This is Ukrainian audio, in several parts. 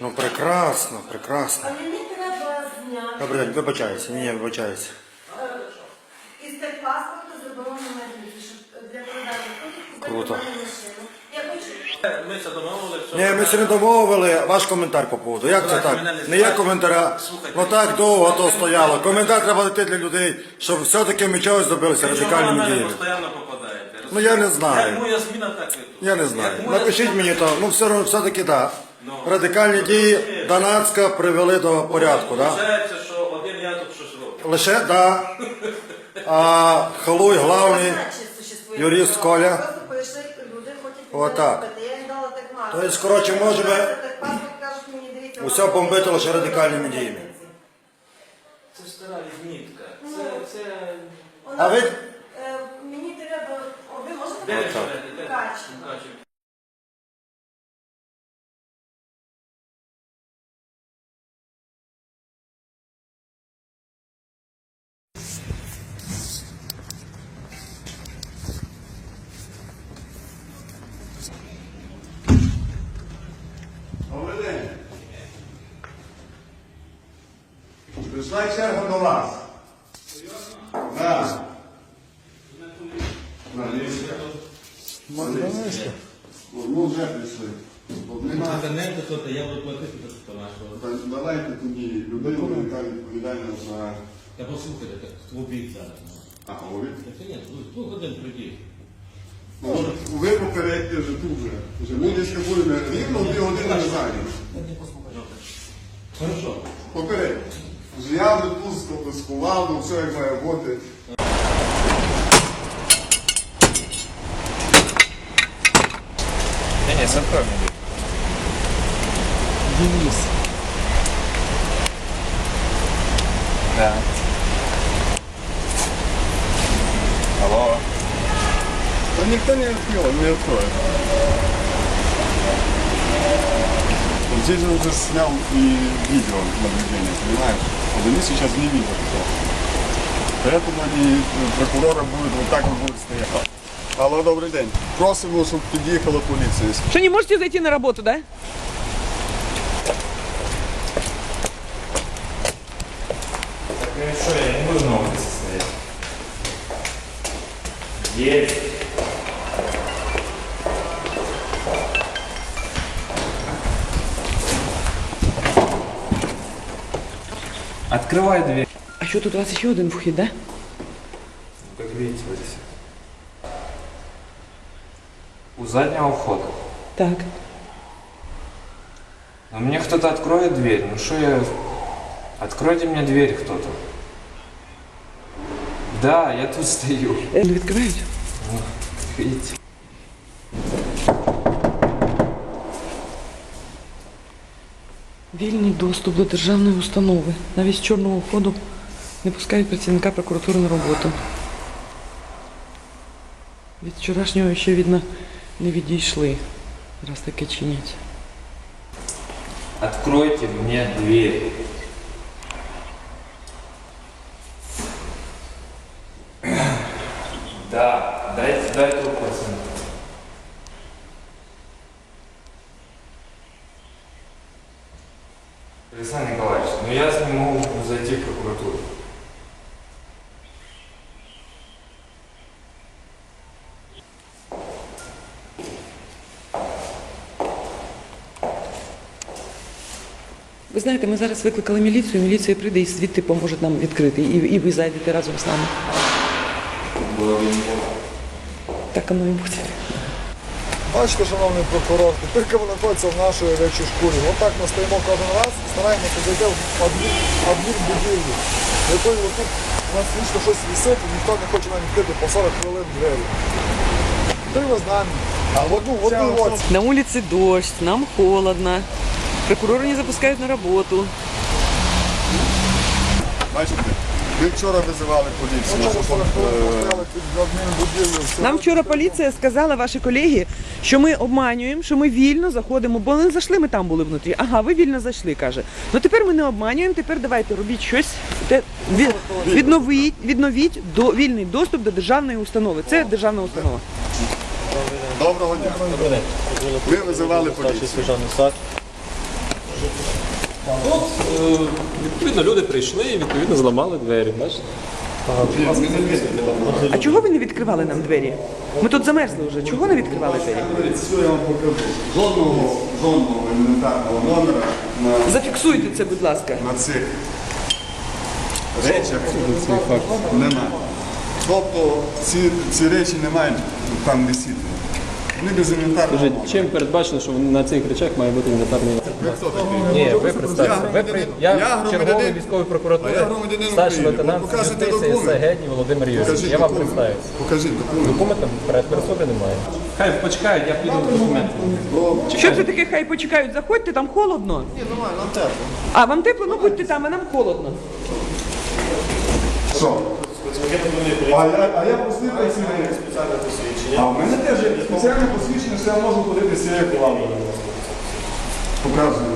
Ну прекрасно, прекрасно. А мені треба зняти Добрий день, вибачаюся. Ні, ні, вибачаюся. із техпаспорту заборонено діти, щоб для продажу Круто. машину. Я хочу Ми це домовили, що... Ні, ми це не домовили. Ваш коментар по поводу. Як це так? Не є коментаря. Ну так довго то стояло. Коментар треба дати для людей, щоб все-таки ми чогось добилися Ви на радикальними мене діями. постійно попадаєте? Ну, я не знаю. Як моя зміна, так і тут. Я не знаю. Напишіть мені то. Ну все одно все-таки так. Ну. Радикальні дії Донацька привели до порядку, так? Виходить, що один я тут щось роблю. Лише да. А Халуй главний. юрист Коля. Прийшли люди, хочуть Отак. купити. Я їм дала техпаспорт. Тобто, коротше, можемо Техпаспорт, кажуть, мені дивіться, Усе бомбити лише радикальними діями. Це стара відмітка. Це, це... Вона- А ви- Е, Мені треба, о, ви можете Де ви Отак. живете? Де? Мукачево. Мукачево. Прийшла черга до вас. Да. На лісі. Ну, вже прийшли. Нема. То я буду платити нашого. Та Давайте тоді людину, яка відповідальна за Та послухайте, так в обід зараз. а, говорить. Та ні, ну, двох годин прийдіть. Ну, Ви попередьте вже тут вже. Вже Будечка буде рівно дві години не зайняті. Хорошо. Попередьте. Вже я вже тут сконфіскував, ну все як має бути. Не, не, закрой мне. Денис. Да. Алло. Да никто не открыл, не откроет. Вот здесь он уже снял и видео наблюдение, понимаешь? Вот они сейчас не видят кто. Поэтому они, э, прокурора будет вот так вот будет стоять. Алло, добрий день. Просимо, щоб під'їхала поліція. Что, не можете зайти на работу, да? Так ну что, я не буду на улице стоять. Есть. Открывай дверь. А что, тут у вас еще один вход, да? Как видите, вот здесь. У заднего входа. Так. Но мне кто-то откроет дверь. Ну что я... Откройте мне дверь кто-то. Да, я тут стою. Э, ну, Відкривають? Видите? Вільний доступ до державної установи. Навіть з чорного входу не пускають працівника прокуратури на роботу. Від вчорашнього ще, видно, не відійшли. Раз таке чинять. Откройте мені дверь. Да, дайте, дай трубку пацаны. Александр Николаевич, ну я не могу зайти в прокуратуру. Ви знаєте, ми зараз викликали міліцію, міліція прийде і звідти поможе нам відкрити. І, і ви зайдете разом з нами. Так воно і буде. Бачите, шановний прокурор, тепер ви знаходиться в нашій речі шкурі. Отак ми стоїмо кожен раз і стараємося зайти в адмін, адмінбудівлю, в якої отут у нас вічно щось висить, і ніхто не хоче нам відкрити по 40 хвилин двері. Ти ви з нами. А в одну, в одну оці. На улице дождь, нам холодно. Прокурора не запускают на работу. Бачите? Ви вчора визивали поліцію. Ми щоб, вчора е. Нам вчора поліція сказала, ваші колеги, що ми обманюємо, що ми вільно заходимо, бо не зайшли, ми там були внутрі. Ага, ви вільно зайшли, каже. Ну тепер ми не обманюємо, тепер давайте робіть щось, те- від- відновіть, відновіть до, вільний доступ до державної установи. Це державна установа. Доброго дня. Ви визивали поліцію. От, е, відповідно, люди прийшли і відповідно зламали двері. Бачите? А чого ви не відкривали нам двері? Ми тут замерзли вже. Чого не відкривали двері? Що я вам покажу? Жодного, жодного елементарного номера на, Зафіксуйте це, будь ласка. на цих речах немає. Тобто ці, ці речі не мають там висіти. Вони без елементарного Скажіть, номера. чим передбачено, що на цих речах має бути інвентарний Ні, ви представте. Ви при... Я, Я громадянин- черговий військової прокуратури, А я громадянин старший України. лейтенант покажете юстиції документ. Сегедній Володимир Юрійович. Покажіть Я вам документ. представився. Покажіть документ. Документів перед пересоби немає. Хай почекають, я піду документи. Що це таке, хай почекають, заходьте, там холодно. Ні, нормально, нам тепло. А вам тепло? Ну будьте там, а нам холодно. Що? А я, а я просив працівник. А в мене теж є спеціальне посвідчення, що я можу ходити з цією куламою. Показую.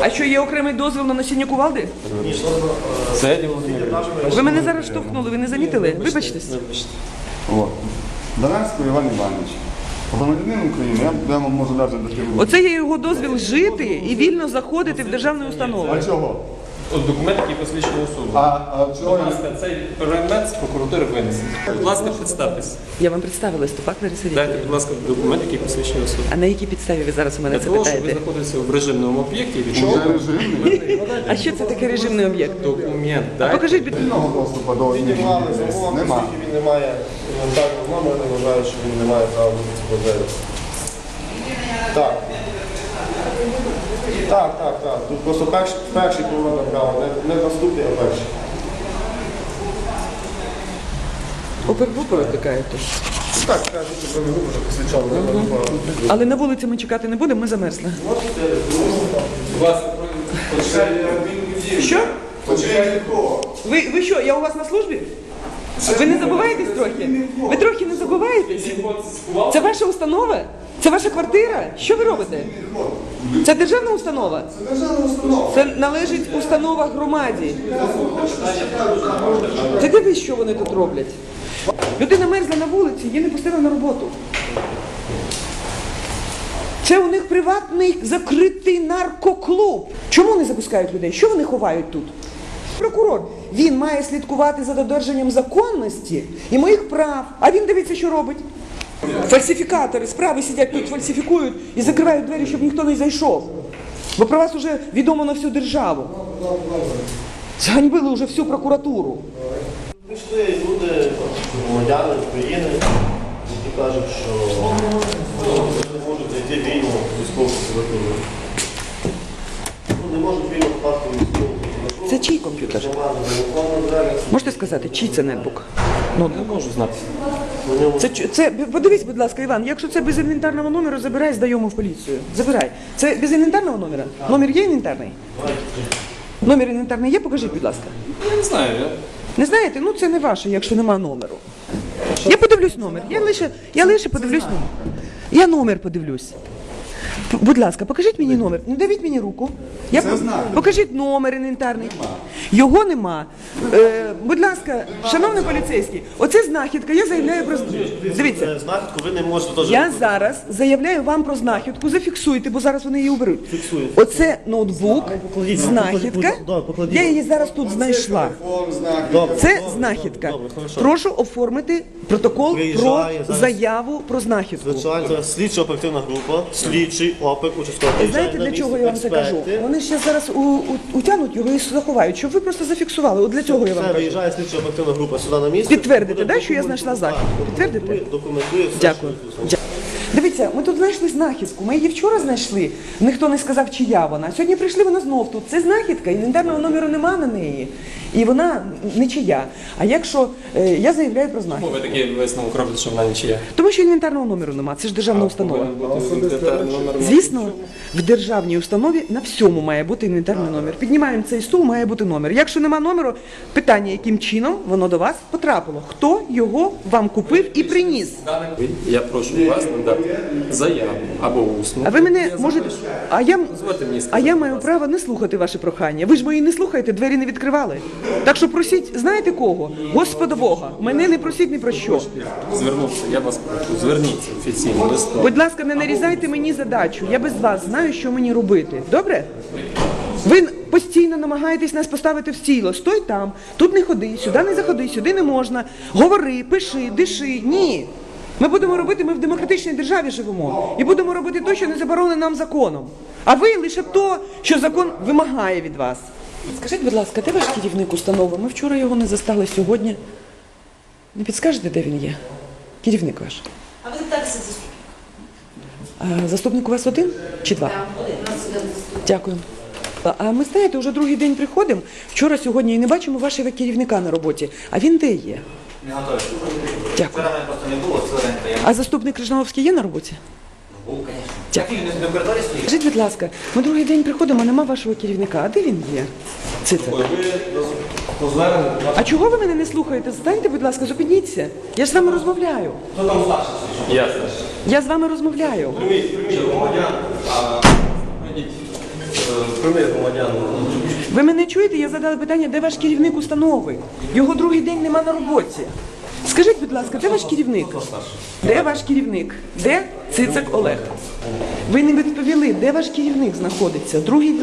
А що є окремий дозвіл на носіння кувалди? Сегедній Володимир Юрійович. Ви мене зараз штовхнули, ви не замітили? Вибачтесь. От. Даранський Іван Іванович. Громадянин України, я, я вам можу дати до Оце є його дозвіл жити і вільно заходити в державну установу. А чого? От документ, який посвідчує особу. А, а чого Будь я... ласка, цей предмет з прокуратури винесений. Будь ласка, представтесь. Я вам представила Степак Ларисові. Дайте, будь ласка, документ, який посвідчує особу. А на якій підставі ви зараз у мене Для це того, щоб ви питаєте? знаходитеся в режимному об'єкті, Вже відповідно режимний? А що це таке режимний об'єкт? документ. А Дайте. покажіть, будь Вільного доступу до інших Нема. Він не має елементарного номера, не вважаю, що він не має права бути цього. Так. Так, так, так. Тут просто перший, перший повинен право, не, не наступний, а перший. Опергрупу викликаєте. Так, кажуть, що не вже посвідчали, не mm Але на вулиці ми чекати не будемо, ми замерзли. Що? Почекайте кого? Ви, ви що, я у вас на службі? Ви не забуваєтесь трохи? Ви трохи не забуваєтесь? Це ваша установа? Це ваша квартира? Що ви робите? Це державна установа? Це державна установа. Це належить установа громаді. Ти дивись, що вони тут роблять. Людина мерзла на вулиці, її не пустили на роботу. Це у них приватний закритий наркоклуб. Чому не запускають людей? Що вони ховають тут? Прокурор, він має слідкувати за додержанням законності і моїх прав. А він дивиться, що робить. Фальсифікатори справи сидять тут, фальсифікують і закривають двері, щоб ніхто не зайшов. Бо про вас вже відомо на всю державу. Зганьбили вже всю прокуратуру. Прийшли люди, громадяни України, які кажуть, що не можуть зайти вільно в військову прокуратуру. Не можуть вільно попасти в військову прокуратуру. Це чий комп'ютер? Можете сказати, чий це нетбук? Ну, Не можу знати. Це, це подивись, будь ласка, Іван, якщо це без інвентарного номеру, забирай, здаємо в поліцію. Забирай. Це без інвентарного номера? Номер є інвентарний? Номер інвентарний є? Покажіть, будь ласка. Я не знаю. Я... Не знаєте, ну це не ваше, якщо нема номеру. Я подивлюсь номер. Я лише, я лише подивлюсь номер. Я номер подивлюсь. Будь ласка, покажіть мені номер. Не давіть мені руку. Я Це знак. покажіть номер інвентарний. Його нема. Е, будь ласка, шановний поліцейський, оце знахідка. Я заявляю про дивіться. Е, Знахідку ви не можете теж. Я зараз заявляю вам про знахідку. Зафіксуйте, бо зараз вони її уберуть. Фіксую. Оце ноутбук, покладіть, знахідка. покладіть, да, покладіть. Я її зараз тут знайшла. Телефон, знак. Добре, Це добре, знахідка. Добре, хорошо. Прошу оформити протокол про зараз. заяву про знахідку. Звичайно, слідча оперативна група, слідчий, опик, участковий. І знаєте, для чого я вам це кажу? Вони ще зараз у, у, утягнуть його і заховають, щоб ви просто зафіксували. От для цього я вам кажу. виїжджає слідча об'єктивна група сюди на місце. Підтвердите, да, що я знайшла захід? Підтвердите? документує- все, Дякую. що Дивіться, ми тут знайшли знахідку. Ми її вчора знайшли. Ніхто не сказав, чия вона. Сьогодні прийшли, вона знов тут. Це знахідка, інвентарного номеру нема на неї. І вона не чия. А якщо е, я заявляю про знахідку, Ви такий висновок робите, що вона нічия. тому що інвентарного номеру нема, це ж державна установа. Звісно, в державній установі на всьому має бути інвентарний номер. Піднімаємо цей стул, має бути номер. Якщо нема номеру, питання, яким чином воно до вас потрапило. Хто його вам купив і приніс? Я прошу вас надати заяву або усну. А ви мене можете. А я, а я маю право не слухати ваше прохання. Ви ж мої не слухаєте, двері не відкривали. Так що просіть, знаєте кого? Господа Бога. Мене не просіть ні про що. Звернувся, я вас прошу, зверніться офіційно листом. Будь ласка, не нарізайте мені задачу. Я без вас знаю, що мені робити. Добре? Ви постійно намагаєтесь нас поставити в стіло. Стой там, тут не ходи, сюди не заходи, сюди не можна. Говори, пиши, диши. Ні. Ми будемо робити, ми в демократичній державі живемо. І будемо робити те, що не заборонено нам законом. А ви лише то, що закон вимагає від вас. Скажіть, будь ласка, де ваш керівник установи? Ми вчора його не застали сьогодні. Не підскажете, де він є? Керівник ваш. А ви так заступник. Заступник у вас один чи два? Дякую. А- ми знаєте, вже другий день приходимо. Вчора, сьогодні і не бачимо вашого керівника на роботі. А він де є? Не готові. Дякую. Вчора мене просто не було, цілий день приємно. А заступник Крижановський є на роботі? Був, звісно. Дякую. Такий не в коридорі стоїть. Скажіть, будь ласка, ми другий день приходимо, нема вашого керівника. А де він є? Цицик. А чого ви мене не слухаєте? Станьте, будь ласка, зупиніться. Я ж з вами розмовляю. Я Я з вами розмовляю. Прямий громадян. Ви мене чуєте? Я задала питання, де ваш керівник установи? Його другий день нема на роботі. Будь ласка, де ваш керівник? Де ваш керівник? Де Цицик Олег? Ви не відповіли, де ваш керівник знаходиться? Другий,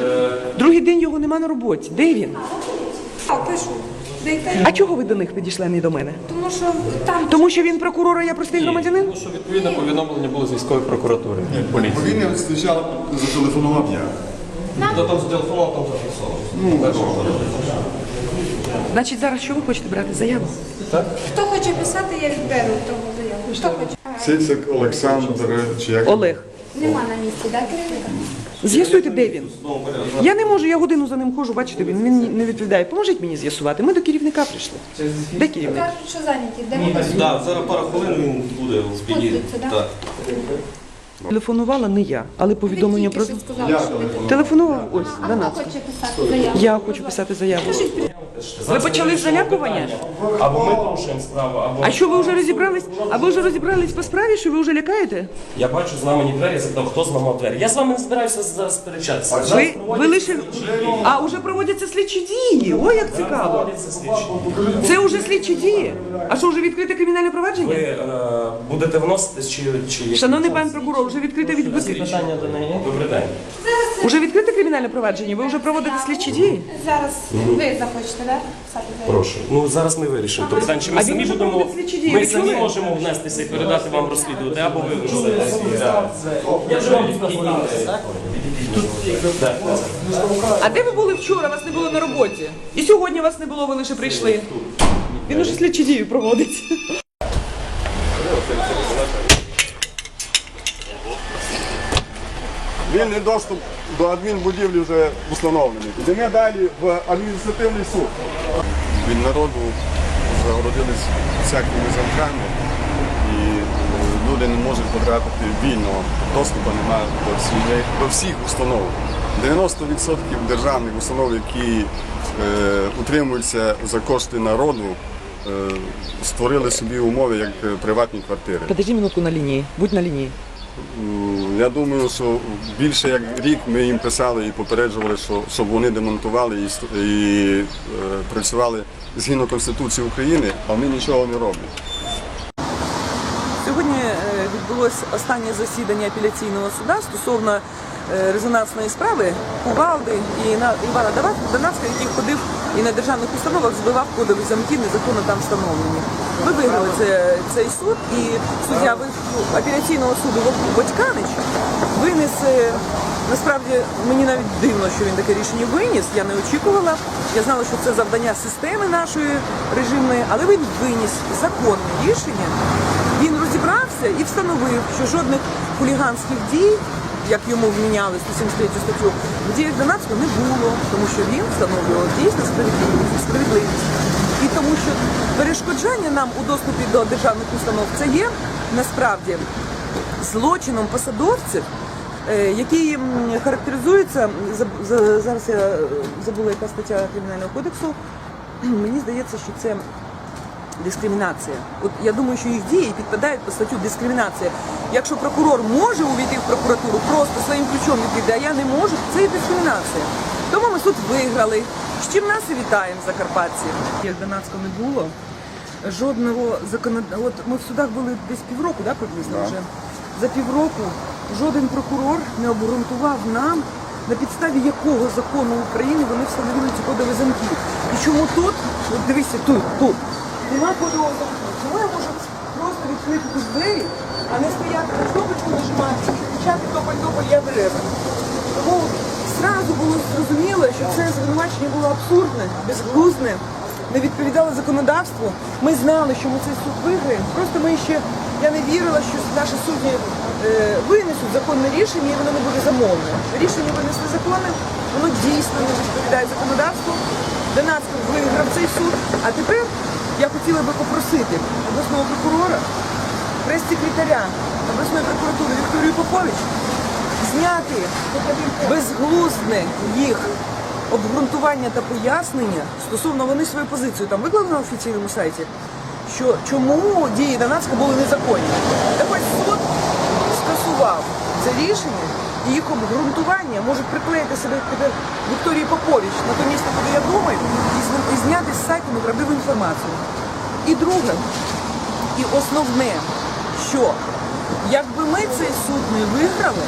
другий день його нема на роботі. Де він? А, пишу. А чого ви до них підійшли, а не до мене? Тому що там Тому що він прокурор, а я простий громадянин? Тому що відповідне повідомлення було з військової прокуратури. Він спочатку зателефонував я. Хто там зателефонував, там зафіксував. Значить, зараз що ви хочете брати заяву? хто хоче писати, я відберу того заяву. Хто хоче? Цицик Олександр, чи як? Олег. Нема на місці, так, керівника? З'ясуйте, де він. Я не можу, я годину за ним ходжу, бачите, він, він не відповідає. Поможіть мені з'ясувати. Ми до керівника прийшли. Де керівник? Кажуть, що зайняті. Де вони? Так, зараз пару хвилин він буде в да? Так. Телефонувала не я, але повідомлення про Тільки що сказали, що ви телефонував ось А до хто нас. хоче писати заяву? Я хочу писати заяву. Ви почали з залякування? Або ми порушуємо справу, або А що ви вже розібрались? А ви вже розібрались по справі, що ви вже лякаєте? я бачу зламані двері, я запитав, хто зламав двері. Я з вами не збираюся зараз сперечатися. Зараз Ви, ви проводяться лише а вже проводяться слідчі дії. Ой, як цікаво. проводяться слідчі. Це вже слідчі дії. А що вже відкрите кримінальне Ви провадження? е, будете вноситись чи, чи? Шановний пан прокурор, вже відкрите від Питання до неї. Добрий день. Уже відкрите кримінальне провадження. Ви вже проводите слідчі дії. Зараз ви захочете, так? Прошу. Ну зараз ми вирішимо. Тобто, чи ми А він самі вже будемо проводить слідчі дії, ми ви самі чули? можемо внестися і передати вам розслідувати, або ви внесете. Я ж вам А де ви були вчора? Вас не було на роботі. І сьогодні вас не було, ви лише прийшли. Він уже слідчі дії проводить. Вільний доступ до адмінбудівлі вже встановлений. Йдемо далі в адміністративний суд. Від народу загородились всякими замками і е, люди не можуть потрапити вільного доступу немає до всіх, до всіх установ. 90% державних установ, які е, утримуються за кошти народу, е, створили собі умови як е, приватні квартири. Подожди минутку на лінії. Будь на лінії. Я думаю, що більше як рік ми їм писали і попереджували, що щоб вони демонтували і, і е, працювали згідно Конституції України, а вони нічого не роблять. Сьогодні відбулося відбулось останнє засідання апеляційного суда стосовно е, резонансної справи Кувалди і на Івана Дава- який ходив і на державних установах збивав кодові замки, незаконно там встановлені. Ми виграли це, цей суд, і суддя апеляційного суду Батьканич виніс. е, Насправді мені навіть дивно, що він таке рішення виніс. Я не очікувала. Я знала, що це завдання системи нашої режимної, але він виніс законне рішення. Він розібрався і встановив, що жодних хуліганських дій, як йому вміняли 173 статтю, в діях Донацького не було, тому що він встановлював дійсно справедливість, справедливість. І тому що перешкоджання нам у доступі до державних установ це є насправді злочином посадовців, е, який характеризується зараз я е, забула яка стаття кримінального кодексу. Мені здається, що це дискримінація. От я думаю, що їх дії підпадають по статтю дискримінація. Якщо прокурор може увійти в прокуратуру просто своїм ключом відкрити, а я не можу, це і дискримінація. Тому ми суд виграли. З чим нас і вітаємо, закарпатці. Як Донацько не було, жодного законодавства. От ми в судах були десь півроку, да, приблизно вже. За півроку жоден прокурор не обґрунтував нам, на підставі якого закону України вони встановили ці кодові замки. І чому тут, от дивіться, тут, тут, нема кодового замку. Чому я можу просто відкрити тут двері, а не стояти на кнопочку нажимати і кричати тополь-тополь, я береза. Тому зразу було зрозуміло, що це звинувачення було абсурдне, безглузне, не відповідало законодавству. Ми знали, що ми цей суд виграємо. Просто ми ще я не вірила, що наші судді е, винесуть законне рішення і воно не буде замовне. Рішення винесли законне, воно дійсно не відповідає законодавству. Донацько виграв цей суд. А тепер я хотіла би попросити обласного прокурора, прес-секретаря обласної прокуратури Вікторію Попович зняти безглузне їх обґрунтування та пояснення стосовно вони свою позицію там виклали на офіційному сайті, що чому дії Донацька були незаконні. Так ось суд скасував це рішення і їх обґрунтування можуть приклеїти себе під Вікторії Попович на то місце, куди я думаю, і зняти з сайту неправдиву інформацію. І друге, і основне, що якби ми цей суд не виграли,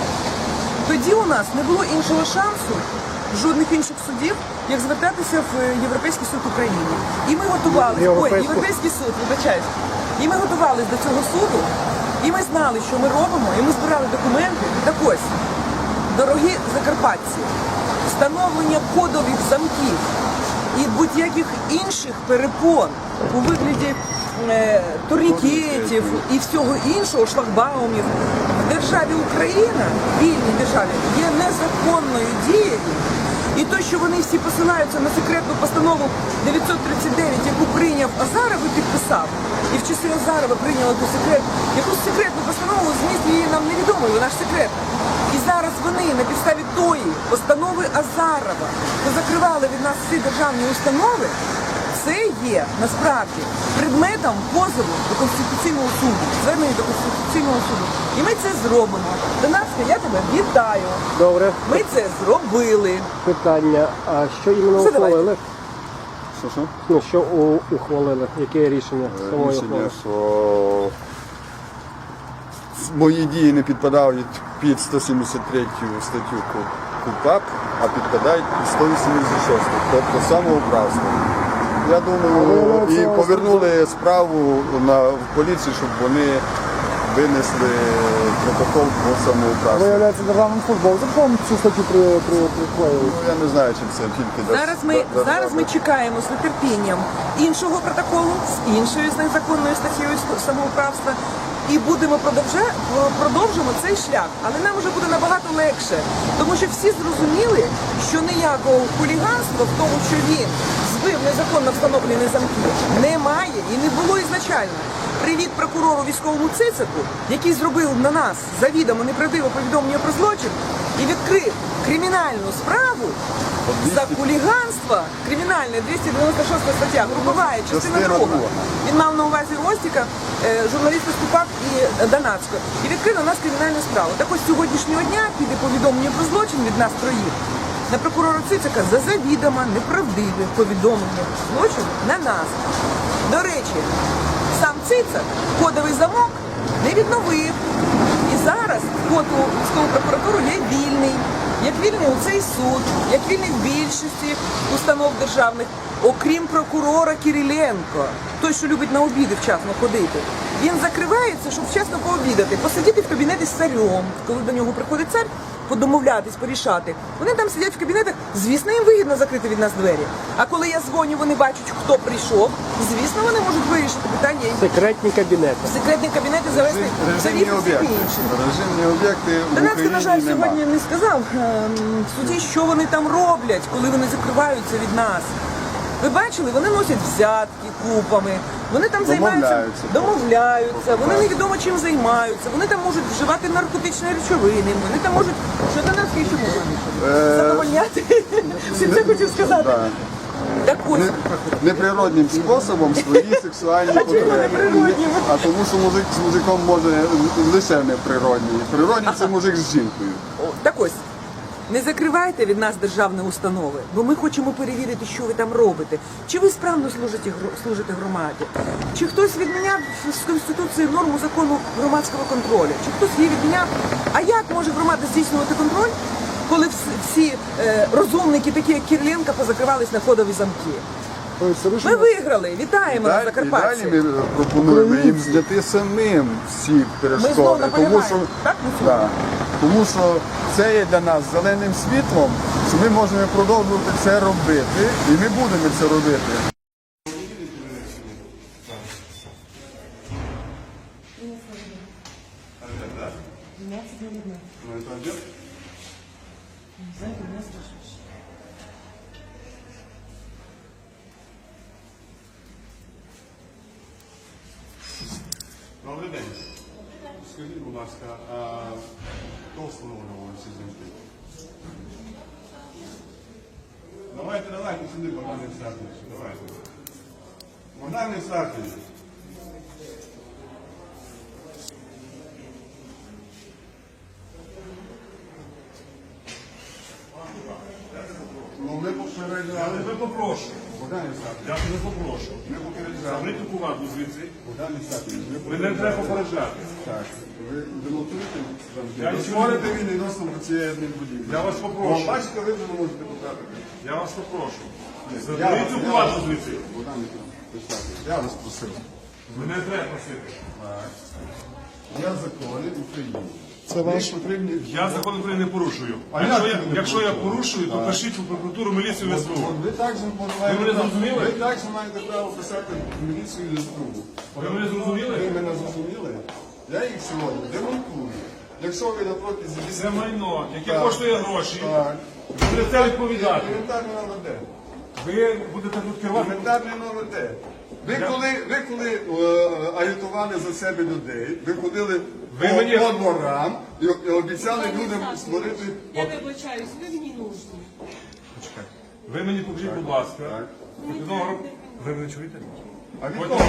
тоді у нас не було іншого шансу, жодних інших судів, як звертатися в Європейський суд України. І ми готувалися, ой, Європейський суд, вибачаюсь. І ми готувалися до цього суду, і ми знали, що ми робимо, і ми збирали документи. Так ось, дорогі закарпатці, встановлення кодових замків і будь-яких інших перепон у вигляді е, турнікетів і всього іншого, шлагбаумів в державі Україна, вільній державі, є незаконною дією. І те, що вони всі посилаються на секретну постанову 939, яку прийняв Азаров і підписав, і в часи Азарова прийняли ту секрет, якусь секретну постанову, зміст її нам невідомий, вона ж секретна. І зараз вони на підставі тої постанови Азарова позакривали від нас всі державні установи. Це є насправді предметом позову до Конституційного суду, звернення до Конституційного суду. І ми це зробимо. Донацька, я тебе вітаю. Добре, Ми це зробили. питання. А що іменно ухвалили? Що що? Ну, що у- ухвалили? Яке рішення самої Рішення, що мої дії не підпадають під 173 статтю Ку- КУПАП, а підпадають під 186, тобто самоуправство. Я думаю, і повернули справу на в поліцію, щоб вони винесли протокол про самоуправство. Виявляється державним службою. Закон цю статтю при, при, приклеїли. Ну, я не знаю, чи це тільки дос- Зараз ми да- зараз ми чекаємо з нетерпінням іншого протоколу з іншою з незаконною статтєю самоуправства. І будемо продовжа- продовжимо цей шлях, але нам вже буде набагато легше, тому що всі зрозуміли, що ніякого хуліганства в тому, що він збив незаконно встановлені замки, немає і не було ізначально. Привіт прокурору військовому Цицику, який зробив на нас завідомо неправдиве повідомлення про злочин і відкрив кримінальну справу за хуліганство, кримінальне 296 стаття, групова частина друга. Він мав на увазі Ростіка, е, журналіста Ступак і е, Донацько. І відкрив на нас кримінальну справу. Так ось сьогоднішнього дня піде повідомлення про злочин від нас троїх. На прокурора Цицика за завідомо неправдиве повідомлення злочин на нас. До речі, Цицик кодовий замок не відновив. І зараз вход у військову прокуратуру є вільний. Як вільний у цей суд, як вільний в більшості установ державних, окрім прокурора Кириленко, той, що любить на обіди вчасно ходити. Він закривається, щоб вчасно пообідати, посидіти в кабінеті з царем, коли до нього приходить цар, подомовлятись, порішати. Вони там сидять в кабінетах, звісно, їм вигідно закрити від нас двері. А коли я дзвоню, вони бачать, хто прийшов, звісно, вони можуть вирішити питання Секретні кабінети. в секретні кабінети завести царів і всіх інших. Режимні об'єкти в Донецька, на жаль, Україні сьогодні нема. не сказав ем, в суді, що вони там роблять, коли вони закриваються від нас. Ви бачили, вони носять взятки купами, вони там займаються, Домовляються. домовляються, вони невідомо чим займаються, вони там можуть вживати наркотичні речовини, вони там можуть, що Донецький ще може? Е, Задовольняти. Всім це хотів сказати. Да. Так ось, Не- Неприродним способом свої сексуальні чому потреби. неприроднім? А тому, що мужик з мужиком може лише неприродній. Природній це мужик з жінкою. О, так ось. Не закривайте від нас державні установи, бо ми хочемо перевірити, що ви там робите. Чи ви справно служите, служите громаді? Чи хтось відміняв з Конституції норму закону громадського контролю? Чи хтось її відміняв? А як може громада здійснювати контроль, коли вс- всі е, розумники, такі як Кірленка, позакривались на ходові замки? Тобто Ми виграли. Вітаємо на Закарпатті. Далі ми пропонуємо їм зняти самим всі Ми перешкоди. знову тому, наполягаємо. що, Так, ми да, тому що це є для нас зеленим світлом, що ми можемо продовжувати це робити, і ми будемо це робити. Добрий день. Скажіть, будь ласка, а хто встановлював ці замки? Давайте, давайте сюди, Богдан Ісакович, давайте. Богдан Ісакович. Ну, ми попереджали. Я попрошу. Богдан Ісакович, Я тебе попрошу. ми Заберіть звідси. Богдан Ви не треба попереджати. Так, ви демонтуєте? Я Ви створите відносно до цієї адмінбудівлі. Я вас попрошу. Бачите, ви не можете потрапити. Я вас попрошу. Заберіть цю я звідси. Богдан я вас просив. Мене не треба просити. Я закони України. Це ваш. Я закон України не порушую. А Якщо я, не якщо я порушую, то пишіть у прокуратуру, міліцію, в СБУ. Ви Ви маєте мене зрозуміли? Ви також маєте право писати в міліцію і СБУ. Ви мене зрозуміли? Ви мене зрозуміли? Я їх сьогодні демонтую. Якщо ви на протязі 10 Це майно, яке Так. коштує гроші. Так. Ви будете це відповідати. Елементарний номер де? Ви будете тут керувати. Елементарний номер де? Ви коли, ви коли е, агітували за себе людей, ви ходили Ви по, мені- по дворам і, і обіцяли людям створити Я вибачаюсь, ви мені нужні. Ви мені покажіть, будь ласка. Так. хоч одного гром- Ви мене чуєте? А від Хоч кого?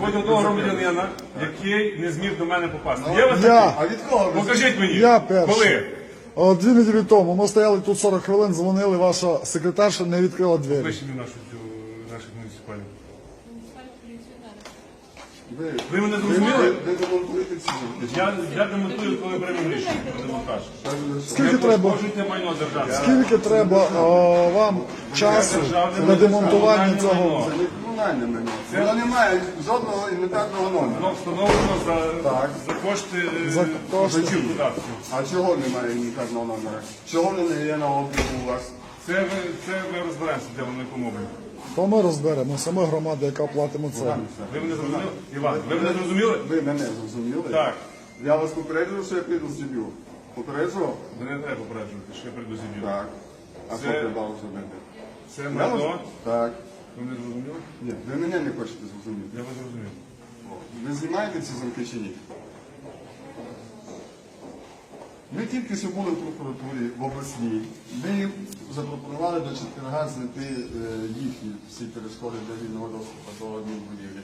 Хоч одного громадянина, який не зміг до мене попасти. Є у вас Я. такий? А від кого? ви Покажіть мені. Я перший. Коли? О, Дві неділі тому ми стояли тут 40 хвилин, дзвонили, ваша секретарша не відкрила двері. Вийшли нашу цю Ви, Ви мене зрозуміли? ви демонтуєте ці. Я, я демонтую, коли приймемо рішення про демонтаж. Скільки треба, пошкоджуйте майно державне. скільки треба вам часу на демонтування цього? Це не комунальне мене. Воно не має жодного інвентарного номера. Воно встановлено за, Так. за кошти За кошти. платників податків. А чого немає інвентарного номера? Чого воно не є на обліку у вас? Це ви, це ми розберемося, де воно і кому ви. То ми розберемо, сама громада, яка платиме це. Ви мене зрозуміли? Іван, ви мене зрозуміли? Ви мене зрозуміли? Так. Я вас попереджував, що я піду з дебю. Попереджував? Мене не треба попереджувати, що я прийду зі Так. А Це- що треба зробити? Це Я майно. Так. Ви мене зрозуміли? Ні, ви мене не хочете зрозуміти. Я вас зрозумів. Ви знімаєте ці замки чи ні? Ми тільки що були в прокуратурі в обласній. Ми запропонували до четверга знайти е, їхні всі перешкоди для вільного доступу до адмінбудівлі.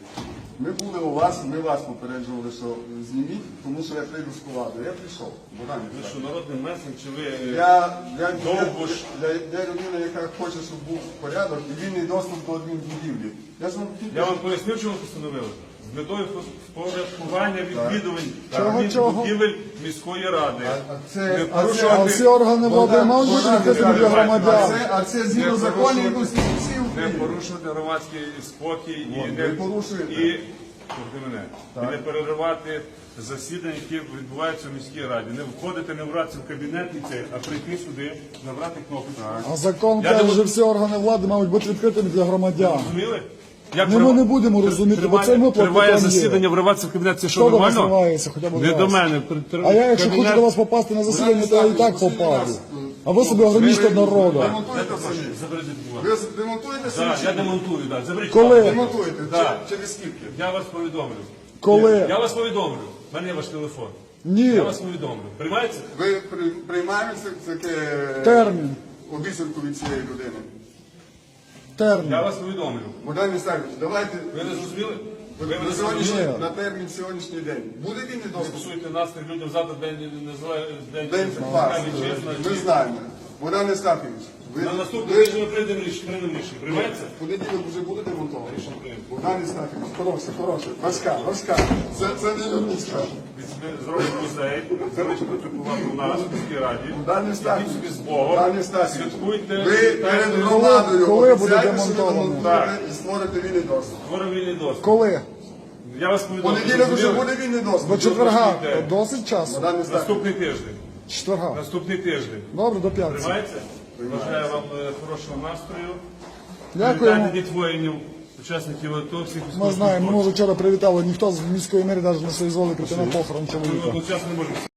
Ми були у вас, ми вас попереджували, що зніміть, тому що я прийду з складу. Я прийшов. Богдан, Ви що, народний месник, чи ви... е, я, я, я, Довбуш. я, я людина, яка хоче, щоб був порядок і вільний доступ до адмінбудівлі. Я ж вам тільки Я вам пояснив, чому постановили? З метою впорядкування відвідувань Чого, чого? будівель міської ради. А це, Не а це, порушувати- А всі органи влади мають бути відкритими для а громадян. це, а це згідно законів порушувати- Конституції Не України. порушувати громадський спокій і не ви порушуєте. і слухайте мене, і не переривати засідання, які відбуваються в міській раді. Не входити, не вратися в кабінет і це, а прийти сюди, набрати кнопку. А закон Я каже, думаю- що всі органи влади мають бути відкритими для громадян. Розуміли? Як Ну, ми не будемо розуміти, бо це ми триває засідання, вриватися в кабінет, це що Хто до вас нормально? вривається, хоча б Не до мене. При- при- А я, якщо кабінет- хочу до вас попасти на засідання, то я і так попаду. А ви собі ограничте народу. Демонтуєте самі. Заберіть будь Ви демонтуєте самі? Так, я демонтую, так. Заберіть. Коли? Демонтуєте? Так. Чи- Через скільки? Я вас повідомлю. Коли? Я вас повідомлю. У мене є ваш телефон. Ні, Я вас повідомлю. Приймається? Ви при- приймаєте це- таке термін, обіцянку від цієї людини? Термін. Я вас повідомлю. Богдан Містакович, давайте Ви не зрозуміли? Ви на сьогоднішній, зрозуміли? на термін сьогоднішній день. Буде вільний Не доступ? псуйте настрій людям завтра день не називає день День чесна, Ми знаємо. Богдан Естафійович, ви, На наступний ви тиждень ми прийдемо рішення, приймемо рішення. Приймається? в понеділок вже буде демонтовано? Богдан Естафійович, хороше, хороше. Важка, важка. Це, це не. Ми зробимо музей, залишимо прикувати у нас в міській раді. Богдан Ідіть Естафійович, собі з Богом, Богдан Естафійович, святкуйте. ви перед громадою коли буде що ви демонтовано? демонтуєте і створите вільний доступ. Створимо вільний доступ. Коли? Я вас повідомлю. Понеділок вже буде вільний доступ. До четверга. Досить часу. Богдан. Наступний тиждень. Четверга. Наступний тиждень. Добре, до п'ятниці. Приймається? Бажаю вам е, хорошого настрою. Дякуємо. Від воїнів, учасників АТО, всіх Ми знаємо, ми вчора привітали, ніхто з міської мери навіть не соізволив прийти на похорон чоловіка.